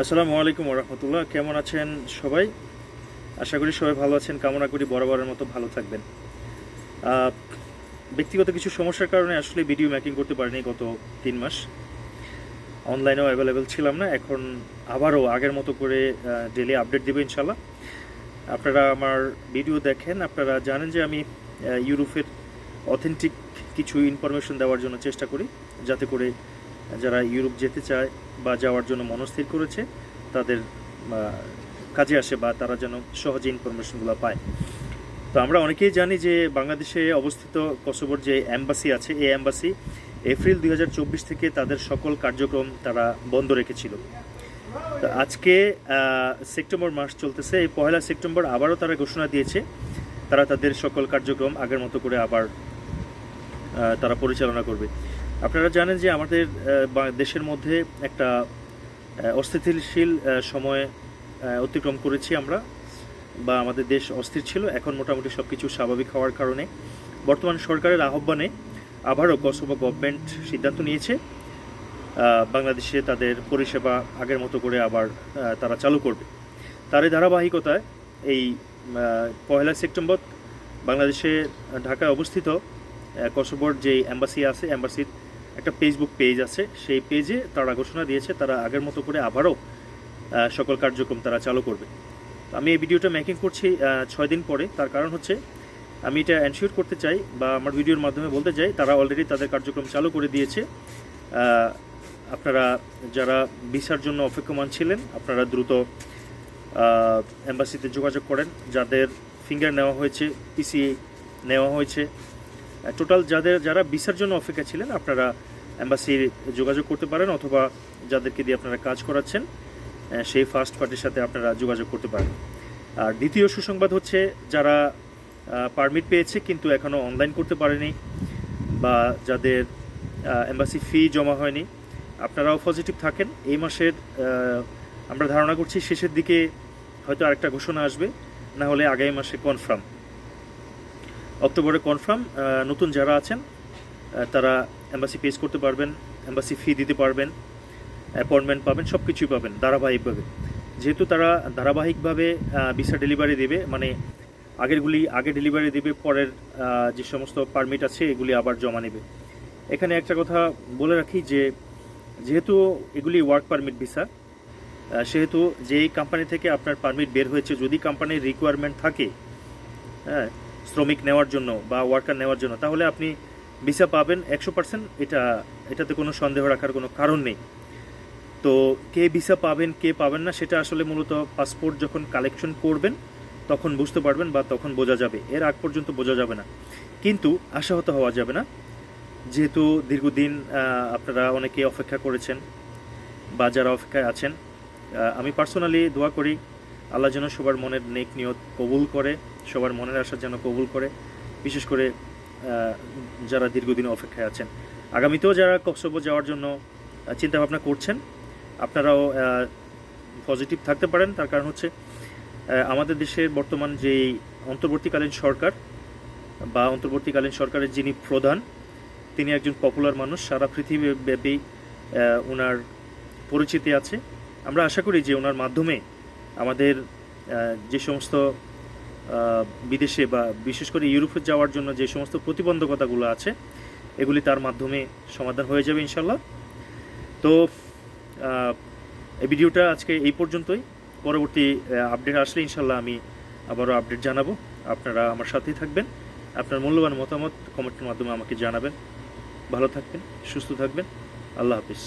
আসসালামু আলাইকুম রহমতুল্লাহ। কেমন আছেন সবাই? আশা করি সবাই ভালো আছেন। কামনা করি বরাবরের মতো ভালো থাকবেন। ব্যক্তিগত কিছু সমস্যার কারণে আসলে ভিডিও মেকিং করতে পারিনি গত তিন মাস। অনলাইনেও অ্যাভেলেবেল ছিলাম না। এখন আবারও আগের মতো করে ডেলি আপডেট দেবো ইনশাল্লাহ আপনারা আমার ভিডিও দেখেন। আপনারা জানেন যে আমি ইউরোপের অথেন্টিক কিছু ইনফরমেশন দেওয়ার জন্য চেষ্টা করি, যাতে করে যারা ইউরোপ যেতে চায় বা যাওয়ার জন্য মনস্থির করেছে, তাদের কাজে আসে বা তারা যেন সহজে ইনফরমেশনগুলো পায়। তো আমরা অনেকেই জানি যে বাংলাদেশে অবস্থিত কসোবোর যে অ্যাম্বাসি আছে এই অ্যাম্বাসি এপ্রিল দু হাজার চব্বিশ থেকে তাদের সকল কার্যক্রম তারা বন্ধ রেখেছিল। তো আজকে সেপ্টেম্বর মাস চলতেছে, এই পয়লা সেপ্টেম্বর আবারও তারা ঘোষণা দিয়েছে, তারা তাদের সকল কার্যক্রম আগের মতো করে আবার তারা পরিচালনা করবে। আপনারা জানেন যে আমাদের দেশের মধ্যে একটা অস্থিতিশীল সময় অতিক্রম করেছি আমরা, বা আমাদের দেশ অস্থির ছিল। এখন মোটামুটি সব কিছু স্বাভাবিক হওয়ার কারণে বর্তমান সরকারের আহ্বানে আবারও কসোভো গভর্নমেন্ট সিদ্ধান্ত নিয়েছে বাংলাদেশে তাদের পরিষেবা আগের মতো করে আবার তারা চালু করবে। তার এই ধারাবাহিকতায় এই পয়লা সেপ্টেম্বর বাংলাদেশে ঢাকায় অবস্থিত কসোভোর যে অ্যাম্বাসি আছে অ্যাম্বাসির একটা ফেসবুক পেজ আছে, সেই পেজে তারা ঘোষণা দিয়েছে, তারা আগের মতো করে আবারও সকল কার্যক্রম তারা চালু করবে। তো আমি এই ভিডিওটা মেকিং করছি ছয় দিন পরে। তার কারণ হচ্ছে, আমি এটা এনশিওর করতে চাই বা আমার ভিডিওর মাধ্যমে বলতে চাই, তারা অলরেডি তাদের কার্যক্রম চালু করে দিয়েছে। আপনারা যারা ভিসার জন্য অপেক্ষমান ছিলেন, আপনারা দ্রুত এম্বাসিতে যোগাযোগ করেন। যাদের ফিঙ্গার নেওয়া হয়েছে পিসি নেওয়া হয়েছে টোটাল যাদের, যারা ভিসার জন্য অপেক্ষা ছিলেন, আপনারা এম্বাসির যোগাযোগ করতে পারেন অথবা যাদেরকে দিয়ে আপনারা কাজ করাচ্ছেন সেই ফার্স্ট পার্টির সাথে আপনারা যোগাযোগ করতে পারেন। আর দ্বিতীয় সুসংবাদ হচ্ছে যারা পারমিট পেয়েছে কিন্তু এখনও অনলাইন করতে পারেনি বা যাদের এম্বাসি ফি জমা হয়নি, আপনারাও পজিটিভ থাকেন। এই মাসের আমরা ধারণা করছি শেষের দিকে হয়তো আরেকটা ঘোষণা আসবে, না হলে আগামী মাসে কনফার্ম অক্টোবরে কনফার্ম নতুন যারা আছেন তারা এম্বাসি পেজ করতে পারবেন এম্বাসি ফি দিতে পারবেন অ্যাপয়েন্টমেন্ট পাবেন সব কিছুই পাবেন ধারাবাহিকভাবে। যেহেতু তারা ধারাবাহিকভাবে ভিসা ডেলিভারি দেবে মানে আগেরগুলি আগে ডেলিভারি দেবে, পরের যে সমস্ত পারমিট আছে, এগুলি আবার জমা নেবে। এখানে একটা কথা বলে রাখি যে, যেহেতু এগুলি ওয়ার্ক পারমিট ভিসা সেহেতু যেই কোম্পানি থেকে আপনার পারমিট বের হয়েছে, যদি কোম্পানির রিকোয়ারমেন্ট থাকে হ্যাঁ শ্রমিক নেওয়ার জন্য বা ওয়ার্কার নেওয়ার জন্য, তাহলে আপনি ভিসা পাবেন একশো পার্সেন্ট এটা, এটাতে কোনো সন্দেহ রাখার কোনো কারণ নেই। তো কে ভিসা পাবেন, কে পাবেন না, সেটা আসলে মূলত পাসপোর্ট যখন কালেকশন করবেন, তখন বুঝতে পারবেন বা তখন বোঝা যাবে। এর আগ পর্যন্ত বোঝা যাবে না। কিন্তু আশাহত হওয়া যাবে না। যেহেতু দীর্ঘদিন আপনারা অনেকে অপেক্ষা করেছেন বা যারা অপেক্ষায় আছেন আমি পার্সোনালি দোয়া করি, আল্লাহ যেন সবার মনের নেক নিয়ত কবুল করে, সবার মনের আশা যেন কবুল করে। বিশেষ করে যারা দীর্ঘদিন অপেক্ষায় আছেন। আগামীতেও যারা কক্সবো যাওয়ার জন্য চিন্তাভাবনা করছেন, আপনারাও পজিটিভ থাকতে পারেন। তার কারণ হচ্ছে আমাদের দেশের বর্তমান যে অন্তর্বর্তীকালীন সরকার বা অন্তর্বর্তীকালীন সরকারের যিনি প্রধান, তিনি একজন পপুলার মানুষ। সারা পৃথিবীব্যাপী ওনার পরিচিতি আছে। আমরা আশা করি যে ওনার মাধ্যমে আমাদের যে সমস্ত বিদেশে বা বিশেষ করে ইউরোপে যাওয়ার জন্য যে সমস্ত প্রতিবন্ধকতাগুলো আছে, এগুলি তার মাধ্যমে সমাধান হয়ে যাবে ইনশাল্লাহ তো এই ভিডিওটা আজকে এই পর্যন্তই। পরবর্তী আপডেট আসলে ইনশাল্লাহ আমি আবারও আপডেট জানাব। আপনারা আমার সাথেই থাকবেন। আপনার মূল্যবান মতামত কমেন্টের মাধ্যমে আমাকে জানাবেন। ভালো থাকবেন, সুস্থ থাকবেন। আল্লাহ হাফিজ।